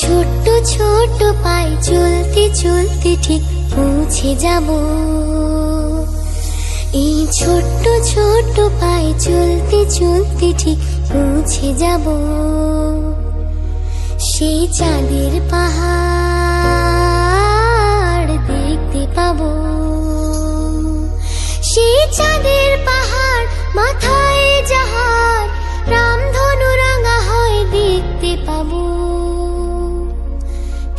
ছোট্ট ছোট্ট পায়ে চলতে চলতে ঠিক পৌঁছে যাব। এই ছোট্ট ছোট্ট পায়ে চলতে চলতে ঠিক পৌঁছে যাব। সেই চাঁদের পাহাড় দেখতে পাব। সেই চাঁদের পাহাড় মাথায় যাহার রামধনু রাঙা হয় দেখতে পাবো।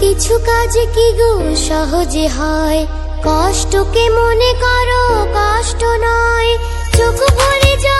কিছু কাজ কি গো? সহজে হয়। কষ্টকে মনে করো কষ্ট নয়। চোখ ভরে জল